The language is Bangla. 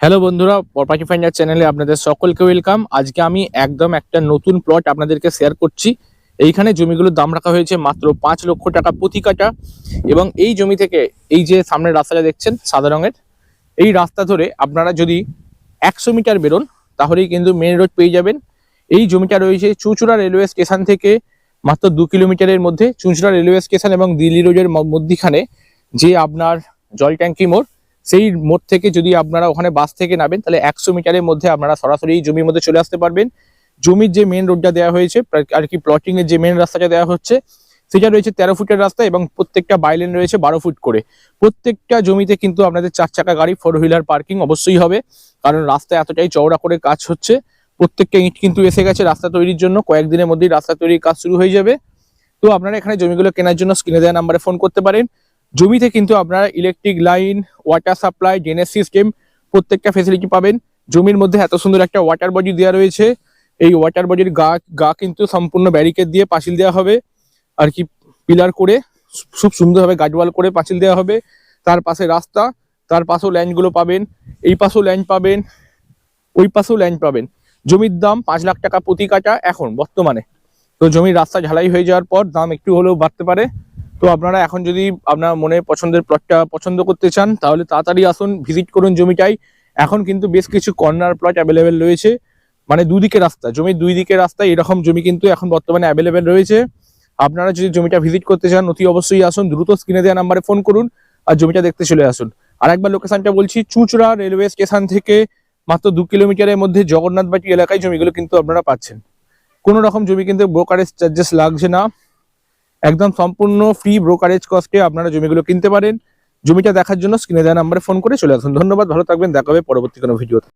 হ্যালো বন্ধুরা প্রপার্টি ফাইন্ডার চ্যানেলে আপনাদের সকলকে ওয়েলকাম আজকে আমি একদম একটা নতুন প্লট আপনাদেরকে শেয়ার করছি। এইখানে জমিগুলোর দাম রাখা হয়েছে মাত্র পাঁচ লক্ষ টাকা প্রতি কাটা এবং এই জমি থেকে এই যে সামনের রাস্তাটা দেখছেন, সাদা রঙের, এই রাস্তা ধরে আপনারা যদি একশো মিটার বেরোন, তাহলেই কিন্তু মেন রোড পেয়ে যাবেন। এই জমিটা রয়েছে চুঁচুড়া রেলওয়ে স্টেশন থেকে মাত্র দু কিলোমিটারের মধ্যে চুঁচুড়া রেলওয়ে স্টেশন এবং দিল্লি রোডের মধ্যিখানে যে আপনার জল ট্যাঙ্কি মোড় সেই মোড় থেকে যদি আপনারা ওখানে বাস থেকে নামেন, তাহলে একশো মিটারের মধ্যে আপনারা সরাসরি জমির মধ্যে চলে আসতে পারবেন। জমির যে মেন রোডটা দেওয়া হয়েছে আর কি প্লটিং এর যে মেন রাস্তাটা দেওয়া হচ্ছে, সেটা রয়েছে তেরো ফুটের রাস্তা এবং প্রত্যেকটা বাইলেন রয়েছে বারো ফুট করে। প্রত্যেকটা জমিতে কিন্তু আপনাদের চার চাকা গাড়ি ফোর হুইলার পার্কিং অবশ্যই হবে, কারণ রাস্তা এতটাই চওড়া করে কাজ হচ্ছে। প্রত্যেকটা ইট কিন্তু এসে গেছে রাস্তা তৈরির জন্য, কয়েকদিনের মধ্যেই রাস্তা তৈরির কাজ শুরু হয়ে যাবে। তো আপনারা এখানে জমিগুলো কেনার জন্য স্ক্রিনে দেওয়া নাম্বারে ফোন করতে পারেন। জমিতে কিন্তু আপনারা electric line water supply drainage system প্রত্যেকটা ফেসিলিটি পাবেন। জমির মধ্যে এত সুন্দর একটা ওয়াটার বডি দেওয়া রয়েছে। এই ওয়াটার বডির গা গা কিন্তু সম্পূর্ণ ব্যারিকেড দিয়ে পাঁচিল দেওয়া হবে। আর কি পিলার করে খুব সুন্দরভাবে গার্ডওয়াল করে পাঁচিল দেওয়া হবে। তার পাশে রাস্তা, তার পাশেও লাইনগুলো পাবেন। এই পাশেও লাইন পাবেন, ওই পাশেও লাইন পাবেন। জমির দাম পাঁচ লাখ টাকা প্রতি কাটা এখন, বর্তমানে। তো জমির রাস্তা ঝালাই হয়ে যাওয়ার পর দাম একটু হলেও বাড়তে পারে। তো আপনারা এখন যদি আপনার মনে পছন্দের প্লটটা পছন্দ করতে চান, তাহলে তাড়াতাড়ি আসুন ভিজিট করুন জমিটাই। এখন কিন্তু বেশ কিছু কর্নার প্লট অ্যাভেলেবেল রয়েছে। মানে দুদিকে রাস্তা, জমির দুই দিকে রাস্তা, এরকম জমি কিন্তু এখন বর্তমানে অ্যাভেলেবেল রয়েছে। আপনারা যদি জমিটা ভিজিট করতে চান, অতি অবশ্যই আসুন, দ্রুত স্ক্রিনে দেওয়া নাম্বারে ফোন করুন আর জমিটা দেখতে চলে আসুন। আর একবার লোকেশনটা বলছি, চুঁচড়া রেলওয়ে স্টেশন থেকে মাত্র দু কিলোমিটারের মধ্যে জগন্নাথবাটি এলাকায় জমিগুলো কিন্তু আপনারা পাচ্ছেন। কোনো রকম জমি কিন্তু ব্রোকারেজ চার্জেস লাগছে না। একদম সম্পূর্ণ ফ্রি ব্রোকারেজ কস্টে আপনারা জমিগুলো কিনতে পারেন। জমিটা দেখার জন্য স্ক্রিনে দেওয়া নাম্বারে ফোন করে চলে আসুন। ধন্যবাদ, ভালো থাকবেন দেখাবে পরবর্তী কোনো ভিডিওতে